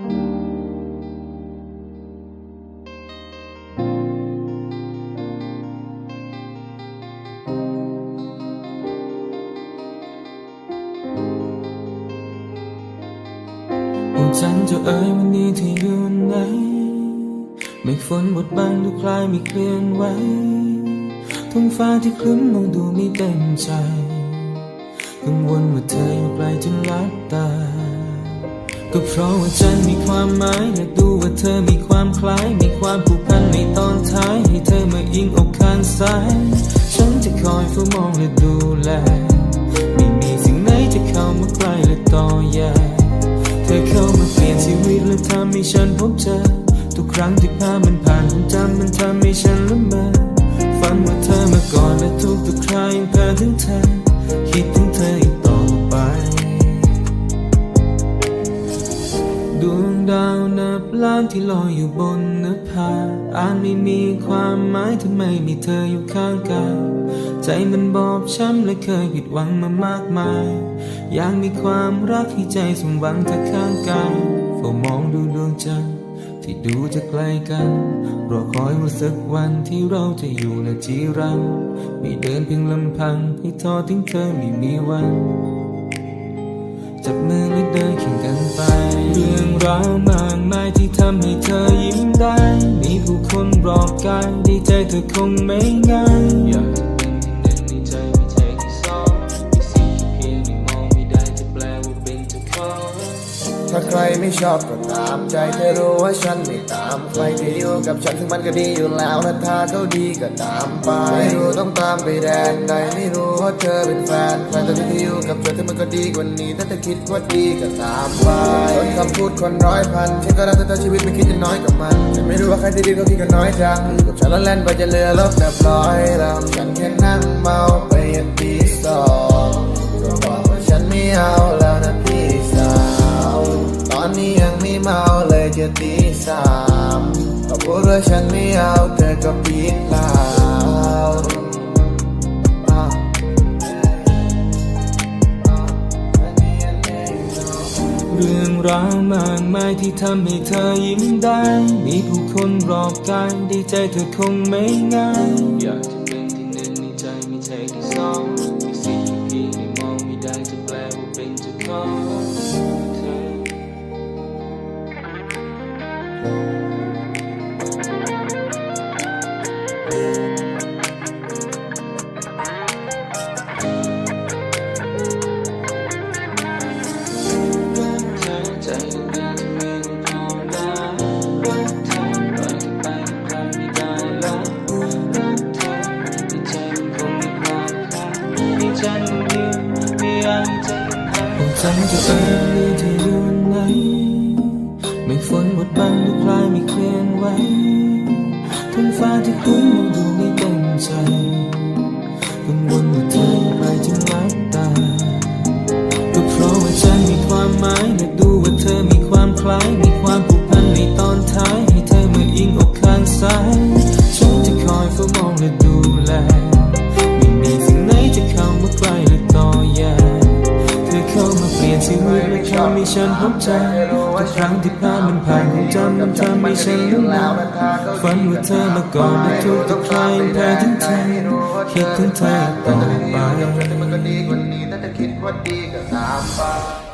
โอ้จันจะเอ่ยวันนี้เธออยู่ไหนเมฆฝนบดบังดูคล้ายไม่เคลื่อนไหวท้องฟ้าที่ครึ้มมองดูไม่เต็มใจกังวลว่าเธออยู่ไกลจนลับตา ก็เพราะว่าฉันมีความหมายและดูว่าเธอมีความคล้าย มีความผูกพันในตอนท้าย ให้เธอมาอิงอกข้างซ้าย ฉันจะคอยเฝ้ามองและดูแล ไม่มีสิ่งไหนจะเข้ามาใกล้และต่อแย่เธอเข้ามาเปลี่ยนชีวิตและทำให้ฉันพบเจอ ทุกครั้งที่ภาพมันผ่านความจำมันทำให้ฉันละเมอฝันว่าเธอมาก่อนและทุกทุกครายังเพ้อถึงเธอ ดวงดาวนับล้านที่ลอยอยู่บนนภาอาจไม่มีความหมายถ้าไม่มีเธออยู่ข้างกายใจมันบอบช้ำและเคยผิดหวังมามากมาย อยากมีความรักให้ใจสมหวังเธอข้างกายเฝ้ามองดูดวงจันทร์ที่ดูจะไกลกัน รอคอยว่าสักวันที่เราจะอยู่และจีรังไม่เดินเพียงลำพังให้ทอดทิ้งเธอไม่มีวัน จับมือและเดินเคียงกันาวมากมายที่ทำให้เธอยิ้มได้ มีผู้คนรอบกายดีใจเธอคงไม่ง่ายอยากจะเป็นที่หนึ่งในใจไม่ใช่ที่สองที่สิ่งที่เพียงไม่มองไม่ได้จะแปลว่าเป็นเจ้าของถ้าใครไม่ชอบก็ตามใจเธอรู้ว่าฉันไม่ตามใครที่อยู่กับฉันถึงมันก็ดีอยู่แล้วและถ้าเขาดีก็ตามไป ไม่รู้ต้องตามไปแดนใดไม่รู้ว่าเธอเป็นแฟนใครแต่ที่อยู่กับเธอถึงมันก็ดีกว่านี้ถ้าเธอคิดว่าดีก็ตามไป คำพูดคนร้อยพันฉันก็รักแต่ชีวิตไม่คิดจะน้อยกับมันฉันไม่รู้ว่าใครที่ดีเขาคิดกันน้อยจังอยู่กับฉันแล้วเล่นไปจะเหลือลบแบบร้อยลำฉันแค่นั่งเมาไปยันตีสองก็บอกว่าฉันไม่เอาแล้วนะพี่สาว ตอนนี้ยังไม่เมาเลยจะตีสามก็พูดว่าฉันไม่เอาเธอก็ปิดล้ว รื่องราวมากมายที่ทำให้เธอยิ้มได้ มีผู้คนรอบกายดีใจเธอคงไม่ง่าย ใจวันเดียวไม่อยากให้ใจมันหายฉันจะเอ่ยเธออยู่ไหนไม่ มาเปลี่ยนชีวิตและทำให้ฉันพบใจทุกครั้งที่ภาพมันผ่านคงจำมันทำให้ฉันลืมลาวฝันว่าเธอมาก่อนและทุกทุกครั้งแพ้ทั้งเธอคิดถึงเธอต่อไปแต่มันก็ดีกว่านี้ถ้าเธอคิดว่าดีก็ตามไป